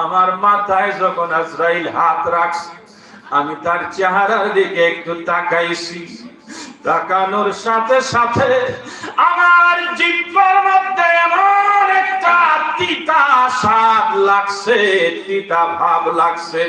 আমার মাথায় যখন আজরাইল হাত রাখছে, আমি তার চেহারার দিকে একটু তাকাইছি। তাকানোর সাথে সাথে আমার জিব্বার মধ্যে এমন একটা তিতা স্বাদ লাগছে, তিতা ভাব লাগছে।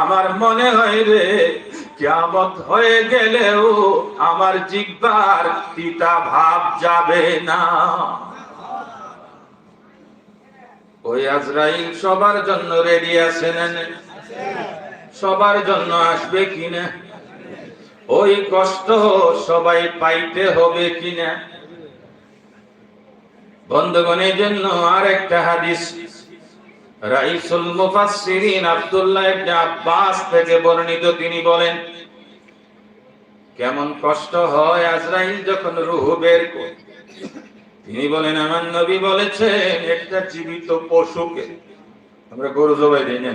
আমার মনে হয় রে, কিয়ামত হয়ে গেলেও আমার জিব্বার তিতা ভাব যাবে না। ওই আজরাইল সবার জন্য রেডি আছে না নেই? সবার জন্য আসবে কিনা? ওই কষ্ট সবাই পাইতে হবে কিনা? বন্ধুগণের জন্য আর একটা হাদিস। রাইসুল মুফাসসিরিন আব্দুল্লাহ ইবনে আব্বাস থেকে বর্ণিত তিনি বলেন, কেমন কষ্ট হয় আজরাইল যখন রূহ বের করে তিনি বলেন, আমার নবী বলেছেন, একটা জীবিত পশুকে আমরা গরু জবাই দিই না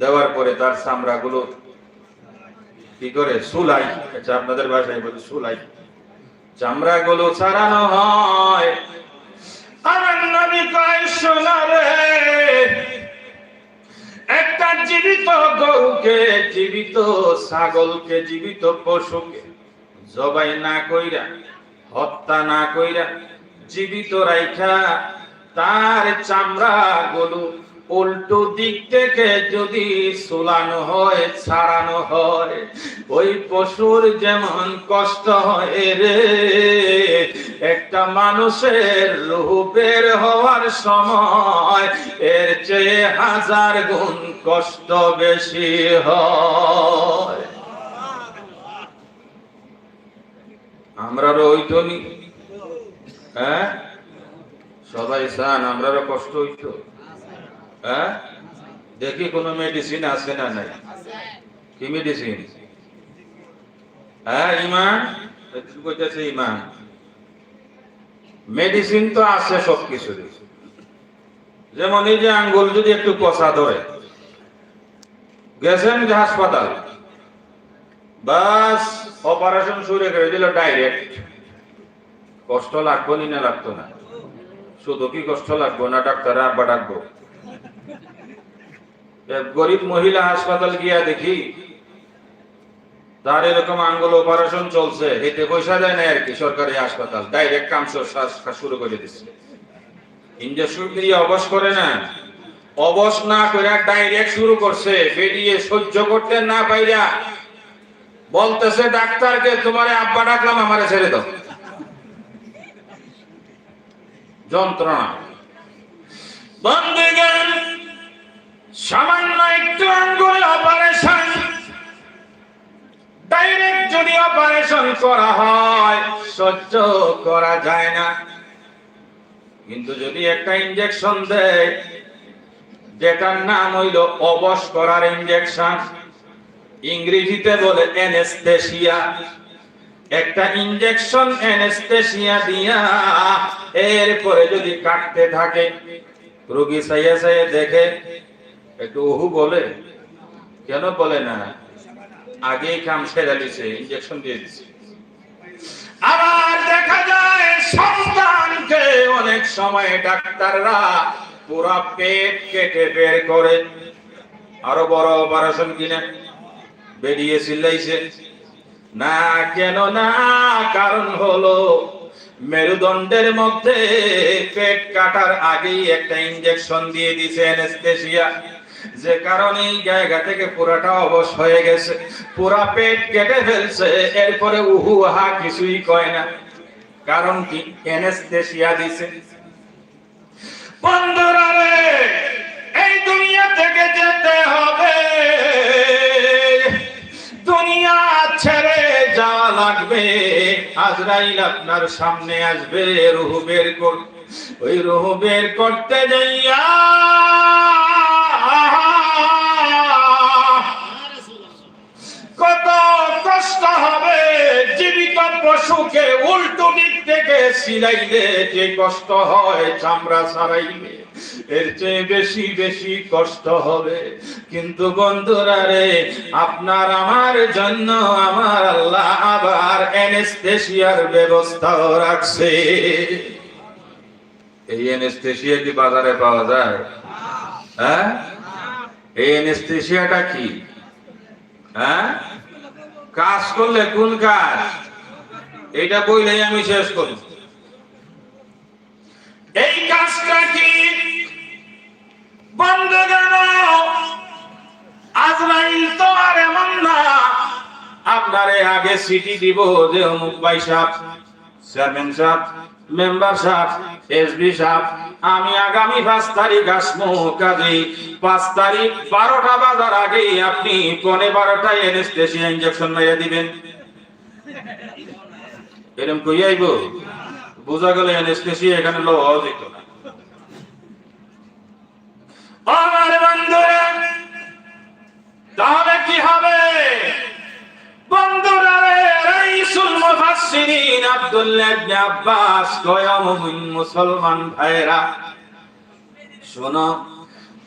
দেওয়ার পরে তার চামড়া গুলো কি করে? সুলাই। আচ্ছা আপনাদের ভাষায় বলি, সুলাই। চামড়া গুলো ছাড়ানো হয়। আমার নবী কয় শোনাবে একটা জীবিত গরুকে, জীবিত ছাগলকে, জীবিত পশুকে জবাই না কইরা, হত্যা না কইরা জীবিত রাইখা তার চামড়া গুলো উল্টো দিক থেকে যদি সোলানো হয়, ছাড়ানো হয়, ওই পশুর যেমন কষ্ট হয় রে। একটা মানুষের রূহ বের হওয়ার সময় এর চেয়ে হাজার গুণ কষ্ট বেশি হয়। আমরা ওইতো নি হ্যাঁ? সবাই চান, আমরারও কষ্ট হইতো। হ্যাঁ? দেখি কোনো মেডিসিন আছে না নাই। কি মেডিসিন হ্যাঁ ইমান? ইমান। মেডিসিন তো আছে সব যেমন এই যে আঙ্গুল যদি একটু কষা ধরে। গেছেন হাসপাতাল। বাস অপারেশন শুরু করে দিল ডাইরেক্ট কষ্ট লাগবো নি না লাগতো না? শুধু কি কষ্ট লাগবো না ডাক্তার আব্বা ডাকবো? গরিব মহিলা হাসপাতাল গিয়া দেখি, তার এরকম আঙ্গুল অপারেশন চলছে এতে পয়সা দেয় না আর কি সরকারি হাসপাতাল ডাইরেক্ট কাম শুরু করে দিচ্ছে ইঞ্জেকশন দিয়ে অবশ করে না? অবশ না করে ডাইরেক্ট শুরু করছে, বেরিয়ে সহ্য করতে না পাইরা বলতেছে, ডাক্তারকে তোমার আব্বা ডাকলাম, আমারে ছেড়ে দাও। যন্ত্রণা। বন্ধুগণ সামান্য একটু আঙ্গুল অপারেশন ডাইরেক্ট যদি অপারেশন করা হয়, সহ্য করা যায় না। কিন্তু যদি একটা ইনজেকশন দেয়, যেটার নাম হইল অবশ করার ইঞ্জেকশন ইংরেজিতে বলে অ্যানেস্থেসিয়া একটা ইনজেকশন অ্যানেস্থেসিয়া দিয়া এরপরে যদি কাটতে থাকে, রোগী সাইয়া সাইয়া দেখে, একটু ওহু বলে, কেন বলে না? আগেই কাম সেরা দিছে ইনজেকশন দিয়ে দিছে। আবার দেখা যায় সন্তানকে অনেক সময় ডাক্তাররা পুরা পেট কেটে বের করে, আরও বড় অপারেশন কিনে, বেরিয়ে চিল্লাইছে। না কেন না, কারণ হলো মেরুদণ্ডের মধ্যে পেট কাটার আগেই একটা ইনজেকশন দিয়ে দিছে অ্যানেস্থেসিয়া যে কারণে জায়গা থেকে পুরাটা অবশ হয়ে গেছে। পুরা পেট কেটে ফেলছে, এরপরে উহু হা কিছুই কয় না। কারণ কি? অ্যানেস্থেসিয়া দিছে। বন্ধুরা রে, এই দুনিয়া থেকে যেতে হবে। লাগবে। আজরাইল আপনার সামনে আসবে, রুহ বের কর, ওই রুহ বের করতে যাইয়া কত কষ্ট হবে, জীবিত পশুকে উল্টো দিক থেকে সিলাইলে যে কষ্ট হয় চামড়া ছাড়াইলে। এর চেয়ে বেশি বেশি কষ্ট হবে। কিন্তু বন্ধুরা রে, আপনার আমার জন্য আমার আল্লাহ আবার ব্যবস্থাও রাখছে। এই অ্যানেস্থেসিয়া কি বাজারে পাওয়া যায়? হ্যাঁ? এই কি? হ্যাঁ? কাজ করলে কোন কাজ? এটা বইলেই আমি শেষ করি এই কাজটা কি বন্ধ গেল আজরাইল তো আর আপনারে আগে সিটি দিব যে অমুক ভাই সাহেব, চেয়ারম্যান সাহেব, মেম্বার সাহেব এসবি সাহেব, আমি আগামী পাঁচ তারিখ আসব। কাজে পাঁচ তারিখ বারোটা বাজার আগে আপনি পনে বারোটায় এনেস্থেশিয়া ইঞ্জেকশন মেরে দিবেন। এরকম কই আইব বোঝা গেল এনেস্থেশিয়া এখানে লো যেত না। আমার বন্ধুরা তাহলে কি হবে? মুসলমান ভাইরা শোনো,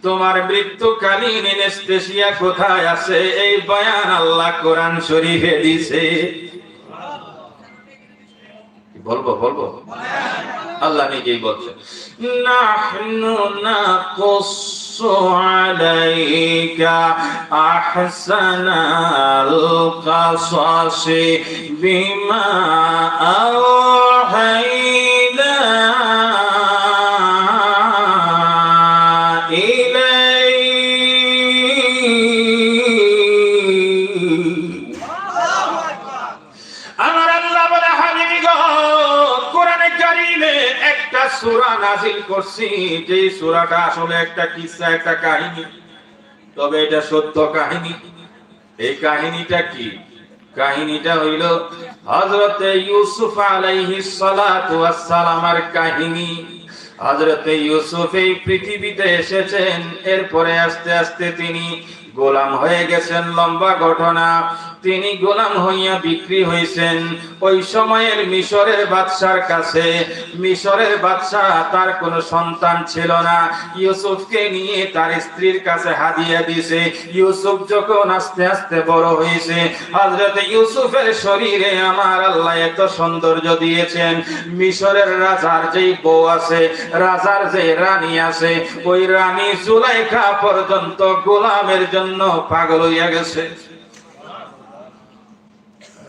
তোমার মৃত্যুকালীন এনেস্থেশিয়া কোথায় আছে? এই বয়ান আল্লাহ কোরআন শরীফে দিছে বলব বলব? আল্লাহ নিজেই বলছে নাকুসু আলাইকা আহসানাল কাসাসি বিমা আওহাইনা একটা সূরা নাজিল করছি যে সূরাটা আসলে একটা কিসসা একটা কাহিনী। তবে এটা সত্য কাহিনী। এই কাহিনীটা কি? কাহিনীটা হইল হযরতে ইউসুফ আলাইহিস সালাতু ওয়াস সালামের কাহিনী। হযরতে ইউসুফ এই পৃথিবীতে এসেছেন, এরপরে আস্তে আস্তে তিনি গোলাম হয়ে গেছেন, লম্বা ঘটনা। তিনি গোলাম হইয়া বিক্রি হয়েছেন ওই সময়ের মিশরের বাদশার কাছে, মিশরের বাদশা তার কোনো সন্তান ছিল না। ইউসুফকে নিয়ে তার স্ত্রীর কাছে হাদিয়া দিয়েছে ইউসুফ যখন আস্তে আস্তে বড় হয়েছে হযরত ইউসুফের শরীরে আমার আল্লাহ এত সৌন্দর্য দিয়েছেন। মিশরের রাজার যেই বউ আছে, রাজার যে রানী আছে, ওই রানী জুলাইখা পর্যন্ত গোলামের জন্য পাগল হইয়া গেছে।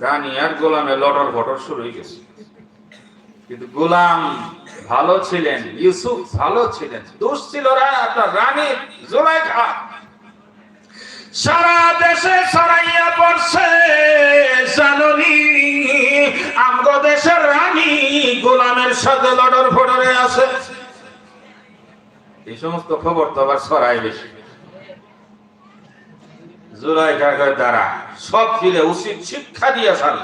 রানী আর গোলামে লটর ফটর শুরু হয়ে গেছে। কিন্তু গোলাম ভালো ছিলেন, ইউসুফ ভালো ছিলেন দোষ ছিল রা- রানী জুলাইখা। সারা দেশে ছড়াইয়া পড়ছে জাননি। আমগো দেশের রানী গোলামের সাথে লটর ফটরে আছে। এই সমস্ত খবর তো আবার ছড়াই বেশি। জুলাই কাকার দ্বারা সব ফিরে উচিত শিক্ষা দিয়ে সাল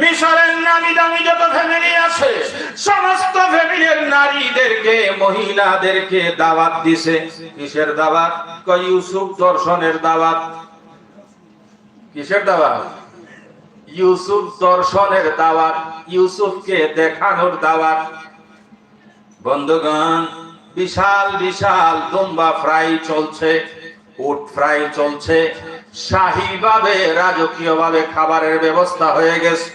মিশরের নামি দামি যত ফ্যামিলি আছে, সমস্ত ফ্যামিলির নারীদেরকে, মহিলাদেরকে দাওয়াত দিছে। কিসের দাওয়াত? কয় ইউসুফ দর্শনের দাওয়াত। কিসের দাওয়াত? ইউসুফ দর্শনের দাওয়াত, ইউসুফকে দেখানোর দাওয়াত। বন্ধুগণ বিশাল বিশাল দুম্বা ফ্রাই চলছে, উট ফ্রাই চলছে। শাহীভাবে, রাজকীয়ভাবে খাবারের ব্যবস্থা হয়ে গেছে।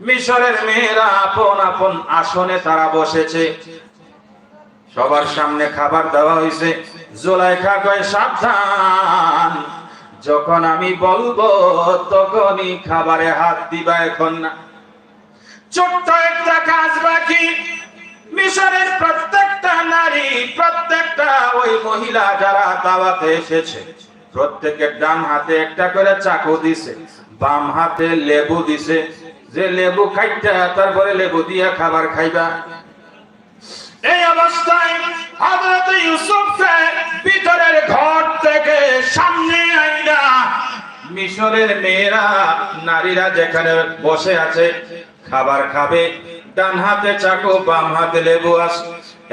মিশরের মেয়েরা আপন আপন আসনে তারা বসেছে। সবার সামনে খাবার দেওয়া হয়েছে। জোলাইখা কয়, সাবধান। যখন আমি বলব, তখনই খাবারে হাত দিবা এখন না। ছোট্ট একটা কাজ বাকি। মিশরের প্রত্যেকটা নারী, প্রত্যেকটা ওই মহিলা যারা দাওয়াতে এসেছে, প্রত্যেকের ডান হাতে একটা করে চাকু দিছে, বাম হাতে লেবু দিছে। যে লেবু খাইটা, তারপরে লেবু দিয়া খাবার খাইবা। এই অবস্থায় হযরত ইউসুফকে ভিতরের ঘর থেকে সামনে আইনা মিশরের মেয়েরা, নারীরা যেখানে বসে আছে খাবার খাবে, ডান হাতে চাকু, বাম হাতে লেবু আছে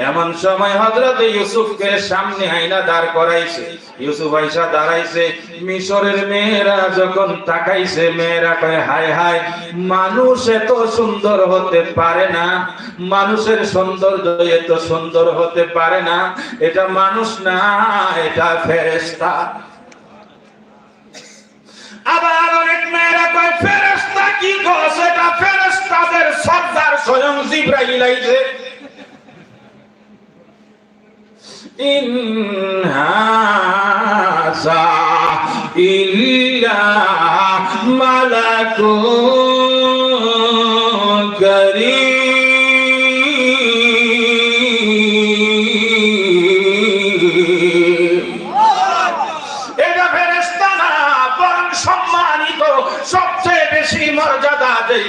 এমন সময় হযরত ইউসুফকে সামনে আইনা দাঁড় করাইছে। ইউসুফ আইসা দাঁড়াইছে। মিশরের মেয়েরা যখন তাকাইছে, মেয়েরা কয়, হায় হায়, মানুষ এত সুন্দর হতে পারে না। মানুষের সৌন্দর্য এত সুন্দর হতে পারে না। এটা মানুষ না, এটা ফেরেশতা। আবার অনেক মেয়েরা কয় কি সেটা সর্দার স্বয়ং জিব্রাইল আইছে। ইল্লা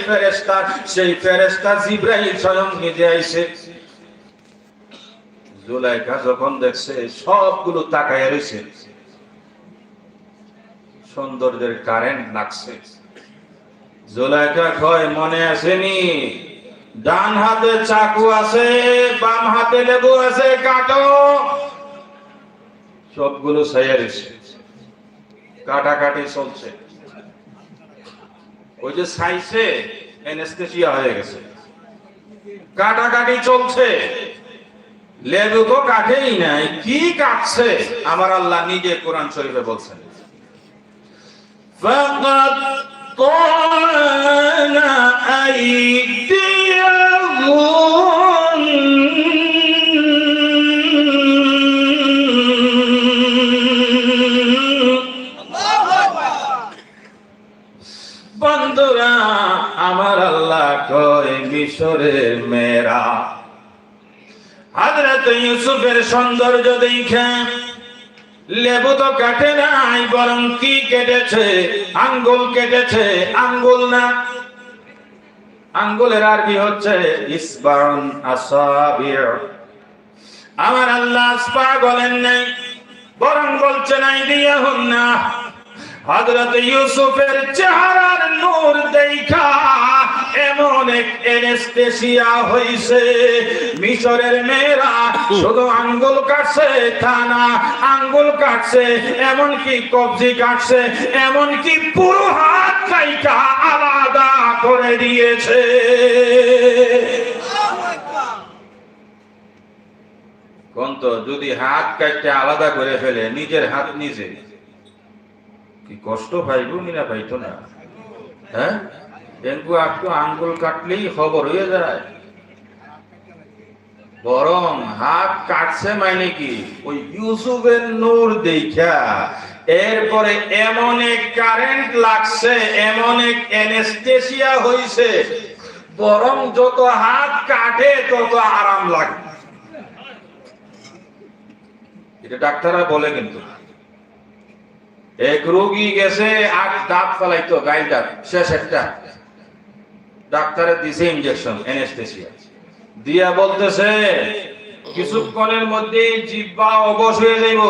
ফেরেশতার সেই ফেরেশতা জিব্রাইল স্বয়ং নিজে আইছে। জুলাইকা যখন দেখছে, সবগুলো তাকায় রয়েছে সৌন্দর্যের কারেন্ট জুলাইকা কয়, মনে আসেনি ডান হাতে চাকু আছে, বাম হাতে লেবু আছে, কাটো। সবগুলো সাইয়া রয়েছে কাটাকাটি চলছে। ওই যে সাইছে এনেস্থেসিয়া হয়ে গেছে কাটাকাটি চলছে লেবু তো কাটেই নাই কি কাটছে আমার আল্লাহ নিজে কোরআন শরীফে বলছেন فقد طعن أيديهم সৌন্দর্য দেখে লেবু তো কাটে নাই, বরং কি কেটেছে? আঙ্গুল কেটেছে, আঙ্গুল না। আঙ্গুলের আরবি হচ্ছে ইসবান আমার আল্লাহ বলেন নাই, বরং বলছে নাই দিয়ে হন না হযরত ইউসুফের চেহারার নূর দেখা এমন এক এনেস্থেসিয়া হইছে। মিশরের মেয়েরা শুধু আঙ্গুল কাটছে তা না, আঙ্গুল কাটছে এমন কি কবজি কাটছে এমন কি পুরো হাত কাইটা আলাদা করে দিয়েছে। কোন তো যদি হাত কাটতে আলাদা করে ফেলে, নিজের হাত নিজে। কি কষ্ট পাইব না পাইতো না। হ্যাঁ ডেঙ্গু একটু আঙ্গুল কাটলেই খবর হয়ে যায়। বরং হাত কাটছে মানে কি? ওই ইউসুফের নূর দেখা এরপরে এমন এক কারেন্ট লাগছে, এমন এক এনেস্থেসিয়া হইছে। বরং যত হাত কাটে, তত আরাম লাগে। এটা ডাক্তাররা বলে কিন্তু। এক রোগী গেছে, আট দাঁত ফেলাইতো গাইল দাঁত। শেষ একটা। ডাক্তারের দিছে ইনজেকশন এনেস্থেসিয়া দিয়া বলতেছে, কিছুক্ষণের মধ্যে জিব্বা অবশ হয়ে যাইব।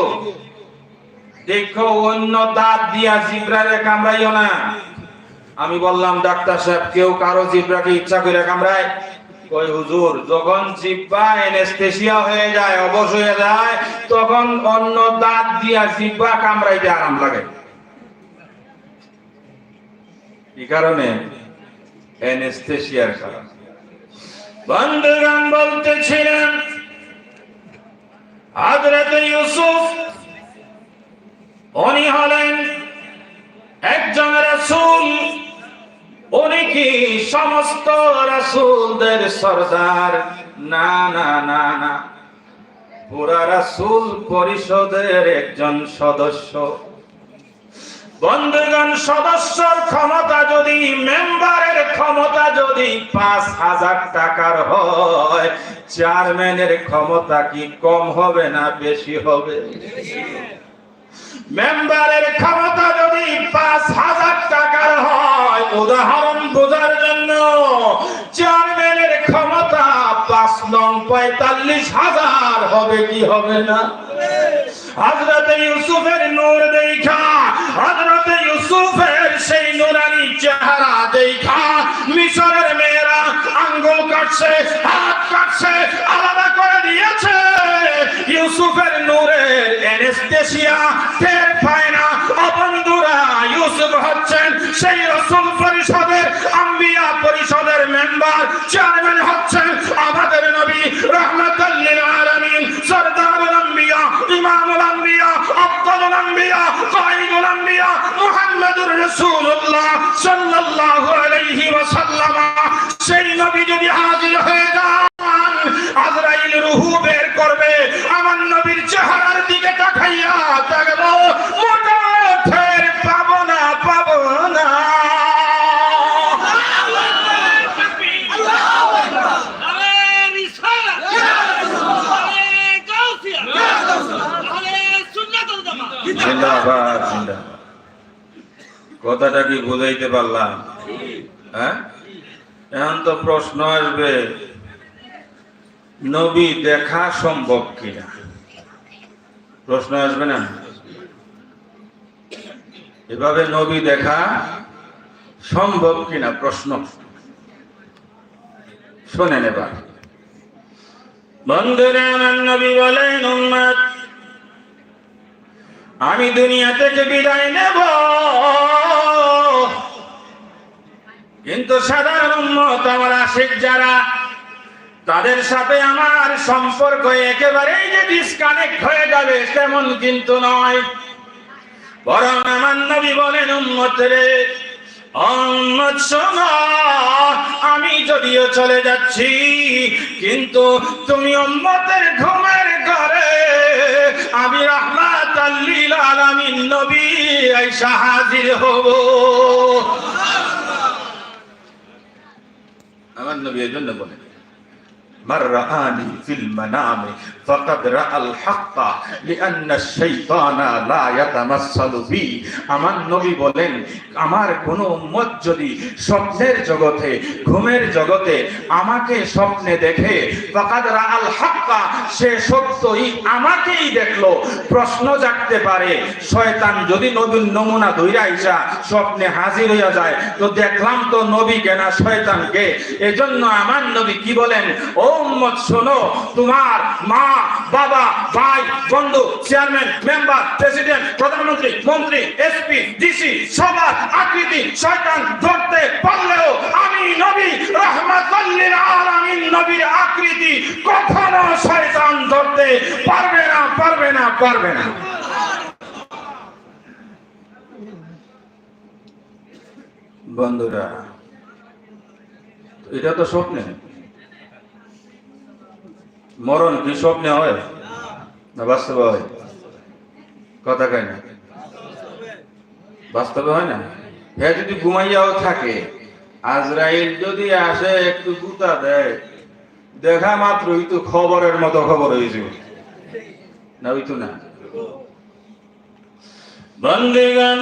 দেখো, অন্য দাঁত দিয়া জিব্রারে কামড়াইও না। আমি বললাম, ডাক্তার সাহেব, কেউ কারও জিব্রাকে ইচ্ছা করে কামড়ায়? কই হুজুর, যখন জিব্বা হয়ে যায়, অবশ হয়ে যায়, তখন অন্য দাঁত দিয়া জিব্বা কামড়াইতে আরাম লাগে। এই কারণে? বন্ধুগণ বলতেছিলেন ইউসুফ, উনি হলেন একজন উনি কি সমস্ত রাসূলদের সরদার? না না না না। পুরা রাসূল পরিষদের একজন সদস্য। বন্ধুগণ, সদস্যর ক্ষমতা যদি, মেম্বারের ক্ষমতা যদি পাঁচ হাজার টাকার হয়, চেয়ারম্যানের ক্ষমতা কি কম হবে না বেশি হবে? মেম্বারের ক্ষমতা যদি পাঁচ হাজার টাকার হয়, উদাহরণ বোঝার জন্য চেয়ারম্যানের ক্ষমতা পাঁচ নং পঁয়তাল্লিশ হাজার হবে কি হবে না? হযরত ইউসুফের নূর দেখা ইউসুফের সেই নুরানি চেহারা দেখা, মিশরের মেয়েরা আঙ্গুল কাটছে, হাত কাটছে, আলাদা করে দিয়েছে ইউসুফের নূরের এনেস্থেসিয়া টের পায় না। অবন্ধুরা, ইউসুফ হচ্ছেন সেই রসুল পরিষদের আম্বিয়া পরিষদের মেম্বার, চেয়ারম্যান হচ্ছেন আমাদের নবী রহমতুল্লিল আলামিন। সরদারুল আম্বিয়া, ইমামুল আম্বিয়া, আফদালুল আম্বিয়া কাইদুল আম্বিয়া, মুহাম্মাদুর রাসূলুল্লাহ সাল্লাল্লাহু আলাইহি ওয়াসাল্লাম। সেই নবী যদি হাজির হয়ে যান আজরাইল রুহু বের করবে। আমার নবীর চেহারার দিকে তাকাইয়া থাকব কথাটা কি বুঝাইতে পারলাম? হ্যাঁ? এখন তো প্রশ্ন আসবে। নবী দেখা সম্ভব কিনা? প্রশ্ন আসবে না? এভাবে নবী দেখা সম্ভব কিনা প্রশ্ন? শোনেন এবার। বন্ধুরা, আমার নবী বলেন, উম্মত, আমি দুনিয়া থেকে বিদায় নেব। কিন্তু সাধারণ উম্মত, আমার আশিক যারা তাদের সাথে আমার সম্পর্ক একেবারেই যে ডিসকানেক্ট হয়ে যাবে তেমন কিন্তু নয়। বরং আমার নবী বলেন উম্মত রে উম্মত শোনো, আমি যদিও চলে যাচ্ছি কিন্তু তুমি উম্মতের ঘুমের ঘরে আমি রহমাত নবী হাজির হব। আমার নবী এই জন্য বলেন। من رآني في المنام فقد رأى الحق لأن الشيطان لا يتمثل بي আমার নবী বলেন আমার কোন উম্মত যদি স্বপ্নের জগতে ঘুমের জগতে আমাকে স্বপ্নে দেখে ফাকাদ রাআল হাক্কা সে সত্যই আমাকেই দেখলো প্রশ্ন জাগতে পারে শয়তান যদি নবীর নমুনা ধইরা আইসা স্বপ্নে হাজির হইয়া যায় তো দেখলাম তো নবী কেনা শয়তানকে এজন্য আমার নবী কি বলেন ও উম্মত, শোনো, তোমার মা, বাবা, ভাই, বন্ধু, চেয়ারম্যান, মেম্বার, প্রেসিডেন্ট, প্রধানমন্ত্রী, মন্ত্রী, এসপি, ডিসি সবার আকৃতি, শয়তান ধরতে পারলেও আমি নবী রহমাতুল্লিল আলামিন, নবীর আকৃতি কখনো শয়তান ধরতে পারবে না পারবে না পারবে না। বন্ধুরা, এটা তো স্বপ্নে। মরণ কি স্বপ্নে হয়? না, বাস্তবে হয়। কথা কয় না? বাস্তবে হয় না? হ্যাঁ যদি ঘুমাইয়াও থাকে, আজরাইল যদি আসে, একটু গুতা দেয়, দেখা মাত্রই তো খবরের মতো খবর হয়েছে না হইতো না। বন্দিগান